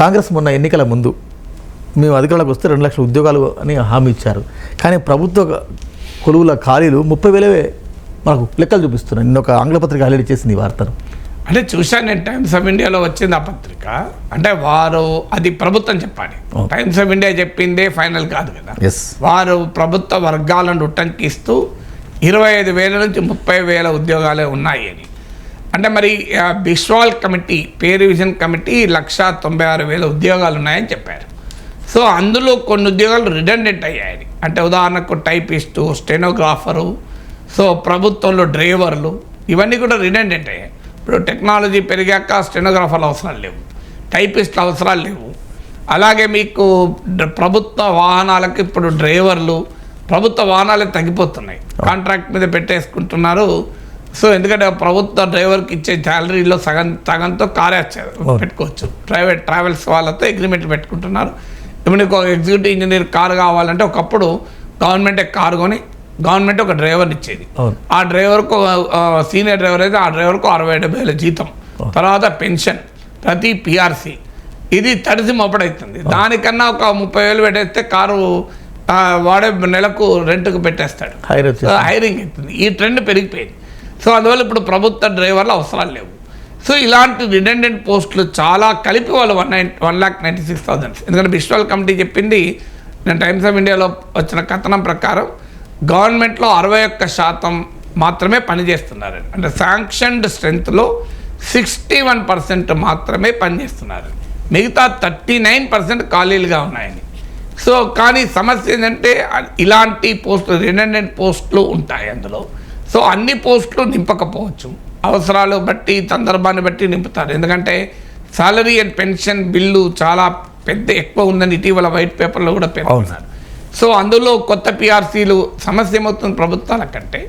కాంగ్రెస్ మొన్న ఎన్నికల ముందు మేము అధికారంలోకి వస్తే రెండు లక్షల ఉద్యోగాలు అని హామీ ఇచ్చారు. కానీ ప్రభుత్వ కొలువుల ఖాళీలు ముప్పై వేలవే మనకు లెక్కలు చూపిస్తున్నాయి. నిన్న ఒక ఆంగ్ల పత్రిక హైలైట్ చేసింది ఈ వార్తను. అంటే చూశాను నేను టైమ్స్ ఆఫ్ ఇండియాలో వచ్చింది ఆ పత్రిక. అంటే వారు అది ప్రభుత్వం చెప్పాలి. టైమ్స్ ఆఫ్ ఇండియా చెప్పిందే ఫైనల్ కాదు కదా. ఎస్ వారు ప్రభుత్వ వర్గాలను ఉట్టంకిస్తూ ఇరవై ఐదు వేల నుంచి ముప్పై వేల ఉద్యోగాలే ఉన్నాయి అని. అంటే మరి Biswal committee pay revision committee lakh తొంభై ఆరు వేల ఉద్యోగాలు ఉన్నాయని చెప్పారు. సో అందులో కొన్ని ఉద్యోగాలు రిడెండెంట్ అయ్యాయి అంటే ఉదాహరణకు టైపిస్టు స్టెనోగ్రాఫరు సో ప్రభుత్వంలో డ్రైవర్లు ఇవన్నీ కూడా రిడెండెంట్ అయ్యాయి. ఇప్పుడు టెక్నాలజీ పెరిగాక స్టెనోగ్రాఫర్లు అవసరాలు లేవు టైపిస్టులు అవసరాలు లేవు. అలాగే మీకు ప్రభుత్వ వాహనాలకు ఇప్పుడు డ్రైవర్లు ప్రభుత్వ వాహనాలే తగ్గిపోతున్నాయి. కాంట్రాక్ట్ మీద పెట్టేసుకుంటున్నారు సో ఎందుకంటే ప్రభుత్వ డ్రైవర్కి ఇచ్చే శాలరీలో సగం సగంతో కారే పెట్టుకోవచ్చు. ప్రైవేట్ ట్రావెల్స్ వాళ్ళతో అగ్రిమెంట్ పెట్టుకుంటున్నారు. ఇప్పుడు ఒక ఎగ్జిక్యూటివ్ ఇంజనీర్ కారు కావాలంటే ఒకప్పుడు గవర్నమెంటే కారు కొని గవర్నమెంట్ ఒక డ్రైవర్ని ఇచ్చేది. ఆ డ్రైవర్కు సీనియర్ డ్రైవర్ అయితే ఆ డ్రైవర్కు అరవై డెబ్బై వేల జీతం. తర్వాత పెన్షన్ ప్రతి పిఆర్సీ ఇది తడిసి మొప్పడవుతుంది దానికన్నా ఒక ముప్పై వేలు పెట్టేస్తే కారు వాడే నెలకు రెంట్కు పెట్టేస్తాడు. హైరింగ్ అవుతుంది. ఈ ట్రెండ్ పెరిగిపోయింది. సో అందువల్ల ఇప్పుడు ప్రభుత్వ డ్రైవర్లు అవసరాలు లేవు. సో ఇలాంటి రిడెండెంట్ పోస్టులు చాలా కలిపి వాళ్ళు one nine one lakh ninety six thousands ఎందుకంటే బిస్వాల్ కమిటీ చెప్పింది నేను టైమ్స్ ఆఫ్ ఇండియాలో వచ్చిన కథనం ప్రకారం గవర్నమెంట్లో అరవై ఒక్క శాతం మాత్రమే పనిచేస్తున్నారు అంటే శాంక్షన్డ్ స్ట్రెంత్లో సిక్స్టీ వన్ పర్సెంట్ మాత్రమే పనిచేస్తున్నారు మిగతా థర్టీ నైన్ పర్సెంట్ ఖాళీలుగా ఉన్నాయని. సో కానీ సమస్య ఏంటంటే ఇలాంటి పోస్టులు రిడెండెంట్ పోస్టులు ఉంటాయి అందులో. సో అన్ని పోస్టులు నింపకపోవచ్చు. అవసరాలు బట్టి సందర్భాన్ని బట్టి నింపుతారు. ఎందుకంటే సాలరీ అండ్ పెన్షన్ బిల్లు చాలా పెద్ద ఎక్కువ ఉందని ఇటీవల వైట్ పేపర్లో కూడా పేర్కొన్నారు. సో అందులో కొత్త పిఆర్సీలు సమస్య ఏమవుతుంది ప్రభుత్వాల కంటే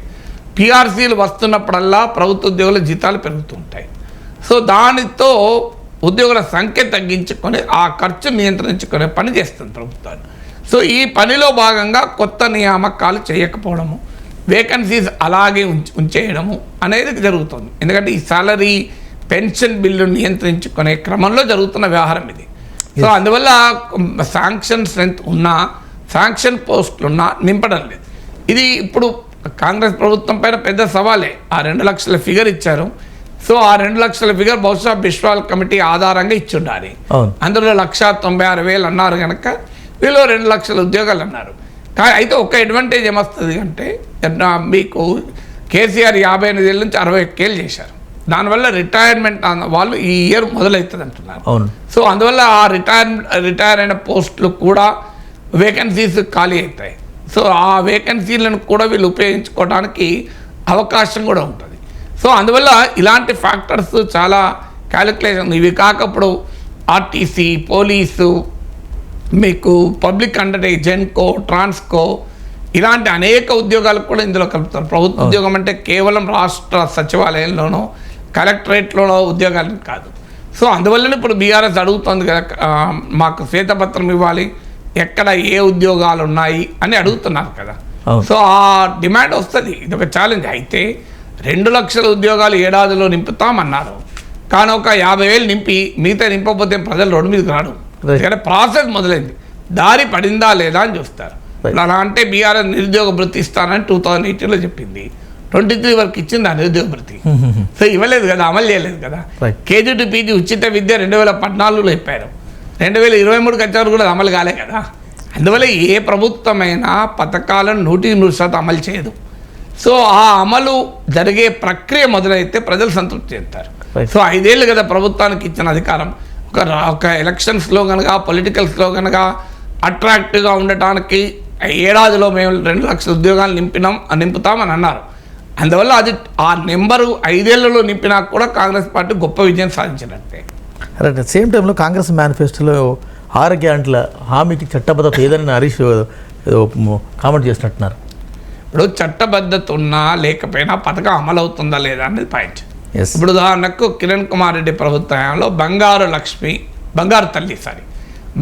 పిఆర్సీలు వస్తున్నప్పుడల్లా ప్రభుత్వ ఉద్యోగుల జీతాలు పెరుగుతూ ఉంటాయి సో దానితో ఉద్యోగుల సంఖ్య తగ్గించుకొని ఆ ఖర్చు నియంత్రించుకునే పని చేస్తుంది ప్రభుత్వాలు. సో ఈ పనిలో భాగంగా కొత్త నియామకాలు చేయకపోవడము వేకెన్సీస్ అలాగే ఉంచ ఉంచేయడము అనేది జరుగుతుంది. ఎందుకంటే ఈ సాలరీ పెన్షన్ బిల్లు నియంత్రించుకునే క్రమంలో జరుగుతున్న వ్యవహారం ఇది. సో అందువల్ల శాంక్షన్ స్ట్రెంత్ ఉన్నా శాంక్షన్ పోస్టులు ఉన్నా నింపడం లేదు. ఇది ఇప్పుడు కాంగ్రెస్ ప్రభుత్వం పైన పెద్ద సవాలే. ఆ రెండు లక్షల ఫిగర్ ఇచ్చారు. సో ఆ రెండు లక్షల ఫిగర్ బహుశా బిశ్వాల్ కమిటీ ఆధారంగా ఇచ్చి ఉండాలి అందులో లక్ష తొంభై ఆరు వేలు అన్నారు కనుక వీళ్ళు రెండు లక్షల ఉద్యోగాలు అన్నారు. అయితే ఒక అడ్వాంటేజ్ ఏమొస్తుంది అంటే మీకు కేసీఆర్ యాభై ఎనిమిది ఏళ్ళ నుంచి అరవై ఒక్కేళ్ళు చేశారు. దానివల్ల రిటైర్మెంట్ వాళ్ళు ఈ ఇయర్ మొదలవుతుంది అంటున్నారు. అవును. సో అందువల్ల ఆ రిటైర్ రిటైర్ అయిన పోస్టులు కూడా వేకెన్సీస్ ఖాళీ అవుతాయి. సో ఆ వేకెన్సీలను కూడా వీళ్ళు ఉపయోగించుకోవడానికి అవకాశం కూడా ఉంటుంది. సో అందువల్ల ఇలాంటి ఫ్యాక్టర్స్ చాలా క్యాలిక్యులేషన్ ఇవి కాకప్పుడు ఆర్టీసీ పోలీసు మీకు పబ్లిక్ అంటే జెన్కో ట్రాన్స్కో ఇలాంటి అనేక ఉద్యోగాలు కూడా ఇందులో కలుపుతారు. ప్రభుత్వ ఉద్యోగం అంటే కేవలం రాష్ట్ర సచివాలయంలోనో కలెక్టరేట్లోనో ఉద్యోగాలు కాదు. సో అందువల్లనే ఇప్పుడు బీఆర్ఎస్ అడుగుతోంది కదా మాకు శ్వేతపత్రం ఇవ్వాలి ఎక్కడ ఏ ఉద్యోగాలు ఉన్నాయి అని అడుగుతున్నారు కదా. సో ఆ డిమాండ్ వస్తుంది. ఇది ఒక ఛాలెంజ్. అయితే రెండు లక్షల ఉద్యోగాలు ఏడాదిలో నింపుతామన్నారు. కానీ ఒక యాభై వేలు నింపి మిగతా నింపకపోతే ప్రజలు రోడ్డు మీదకి రాడు. ఎందుకంటే ప్రాసెస్ మొదలైంది. దారి పడిందా లేదా అని చూస్తారు. అలా అంటే బీఆర్ఎస్ నిరుద్యోగ భృతి ఇస్తానని టూ థౌజండ్ ఎయిటీన్లో చెప్పింది. ట్వంటీ త్రీ వరకు ఇచ్చింది ఆ నిరుద్యోగ భృతి. సో ఇవ్వలేదు కదా అమలు చేయలేదు కదా. కేజీ టు పీజీ ఉచిత విద్య రెండు వేల పద్నాలుగులో చెప్పారు రెండు వేల ఇరవై మూడుకి వచ్చేవారు కూడా అమలు కాలే కదా. అందువల్ల ఏ ప్రభుత్వమైనా పథకాలను నూటికి నూరు శాతం అమలు చేయదు. సో ఆ అమలు జరిగే ప్రక్రియ మొదలైతే ప్రజలు సంతృప్తి చెందుతారు. సో ఐదేళ్ళు కదా ప్రభుత్వానికి ఇచ్చిన అధికారం. ఒక ఒక ఎలక్షన్స్లో కనుక పొలిటికల్స్లో కనుక అట్రాక్టివ్గా ఉండటానికి ఏడాదిలో మేము రెండు లక్షల ఉద్యోగాలు నింపినాం నింపుతామని అన్నారు. అందువల్ల అది ఆ నెంబరు ఐదేళ్ళలో నింపినా కూడా కాంగ్రెస్ పార్టీ గొప్ప విజయం సాధించినట్టే. రైట్ సేమ్ టైంలో కాంగ్రెస్ మేనిఫెస్టోలో ఆరు గ్యారంటీల హామీకి చట్టబద్ధత ఏదని హరీష్ కామెంట్ చేసినట్టున్నారు. ఇప్పుడు చట్టబద్ధత ఉన్నా లేకపోయినా పథకం అమలు అవుతుందా లేదా అనేది పాయింట్ ఇప్పుడు ఉదాహరణకు కిరణ్ కుమార్ రెడ్డి ప్రభుత్వ హయాంలో బంగారు లక్ష్మి బంగారు తల్లి సారీ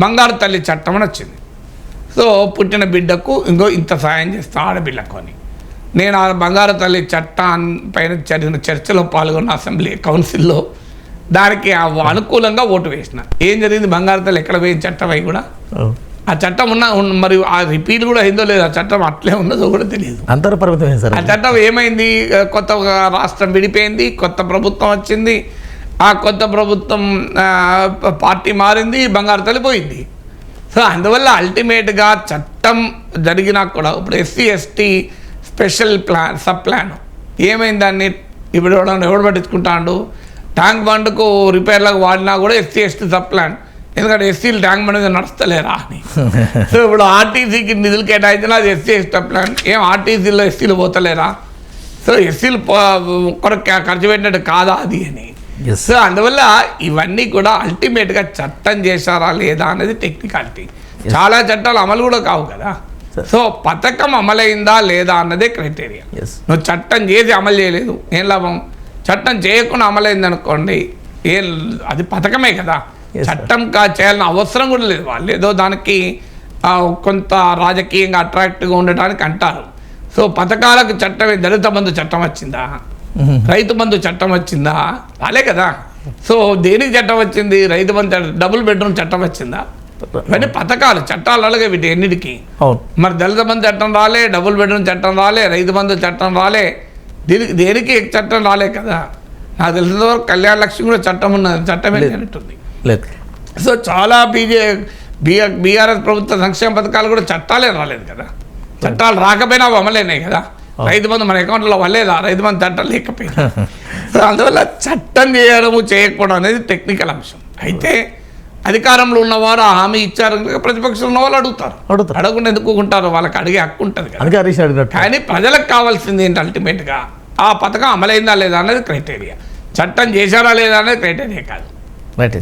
బంగారు తల్లి చట్టం అని వచ్చింది. సో పుట్టిన బిడ్డకు ఇంకో ఇంత సాయం చేస్తా ఆడబిడ్డకు అని నేను ఆ బంగారు తల్లి చట్టం పైన జరిగిన చర్చలో పాల్గొన్న అసెంబ్లీ కౌన్సిల్లో దానికి అనుకూలంగా ఓటు వేసిన. ఏం జరిగింది? బంగారుతలు ఎక్కడ పోయింది చట్టం అయి కూడా? అవును. ఆ చట్టం ఉన్న మరి ఆ రిపీల్ కూడా అయిందో లేదో ఆ చట్టం అట్లే ఉన్నదో కూడా తెలియదు. అంతర్ పరిమితమే సార్ ఆ చట్టం ఏమైంది? కొత్త రాష్ట్రం విడిపోయింది కొత్త ప్రభుత్వం వచ్చింది. ఆ కొత్త ప్రభుత్వం పార్టీ మారింది బంగారు తల్లిపోయింది సో అందువల్ల అల్టిమేట్గా చట్టం జరిగినా కూడా ఇప్పుడు SC ST special plan sub plan. ఏమైంది దాన్ని? ఇప్పుడు ఎవడన్నా ఎవడు పట్టించుకుంటాడు? ట్యాంక్ బండ్కు రిపేర్లకు వాడినా కూడా ఎస్సీ ఎస్టీ సబ్ ప్లాన్. ఎందుకంటే ఎస్సీలు ట్యాంక్ బండ్ మీద నడుస్తలేరా అని. సో ఇప్పుడు ఆర్టీసీకి నిధులు కేటాయించినా అది ఎస్సీ ఎస్టీ ప్లాన్ ఏం ఆర్టీసీలో ఎస్సీలు పోతలేరా? సో ఎస్సీలు కొరకు ఖర్చు పెట్టినట్టు కాదా అది అని. సో అందువల్ల ఇవన్నీ కూడా అల్టిమేట్గా చట్టం చేశారా లేదా అనేది టెక్నికాలిటీ చాలా చట్టాలు అమలు కూడా కావు కదా. సో పథకం అమలైందా లేదా అన్నదే క్రైటీరియా నువ్వు చట్టం చేసి అమలు చేయలేదు. ఏం లాభం? చట్టం చేయకుండా అమలైంది అనుకోండి ఏం అది పథకమే కదా. చట్టం కా చేయాలని అవసరం కూడా లేదు. వాళ్ళు ఏదో దానికి కొంత రాజకీయంగా అట్రాక్టివ్గా ఉండటానికి అంటారు. సో పథకాలకు చట్టమే దళిత బంధు చట్టం వచ్చిందా? రైతు బంధు చట్టం వచ్చిందా? రాలే కదా. సో దేనికి చట్టం వచ్చింది? రైతు బంధు చట్టం డబుల్ బెడ్రూమ్ చట్టం వచ్చిందా? ఇవన్నీ పథకాలు చట్టాలు అలాగే వీటి ఎన్నిటికీ మరి దళిత బంధు చట్టం రాలే డబుల్ బెడ్రూమ్ చట్టం రాలే రైతు బంధు చట్టం రాలే. దీనికి దేనికి చట్టం రాలే కదా. నాకు తెలిసిన వరకు కళ్యాణ లక్ష్మి కూడా చట్టం ఉన్నది చట్టమే లేదు. లేదు. సో చాలా బీజే బీఆర్ బీఆర్ఎస్ ప్రభుత్వ సంక్షేమ పథకాలు కూడా చట్టాలే రాలేదు కదా. చట్టాలు రాకపోయినా అమలైనాయి కదా. రైతు బంధు మన అకౌంట్లో వల్లేదా రైతు బంధు చట్టం లేకపోయినా. సో అందువల్ల చట్టం చేయడము చేయకపోవడం అనేది టెక్నికల్ అంశం. అయితే అధికారంలో ఉన్నవారు ఆ హామీ ఇచ్చారు ప్రతిపక్షంలో ఉన్న వాళ్ళు అడుగుతారు. అడుగుతారు. అడగకుండా ఎందుకు ఉంటారు వాళ్ళకి అడిగే హక్కు ఉంటుంది కానీ ప్రజలకు కావాల్సింది ఏంటి అల్టిమేట్గా? ఆ పథకం అమలైందా లేదా అనేది క్రైటీరియా. చట్టం చేశారా లేదా అనేది క్రైటీరియా కాదు. రైట్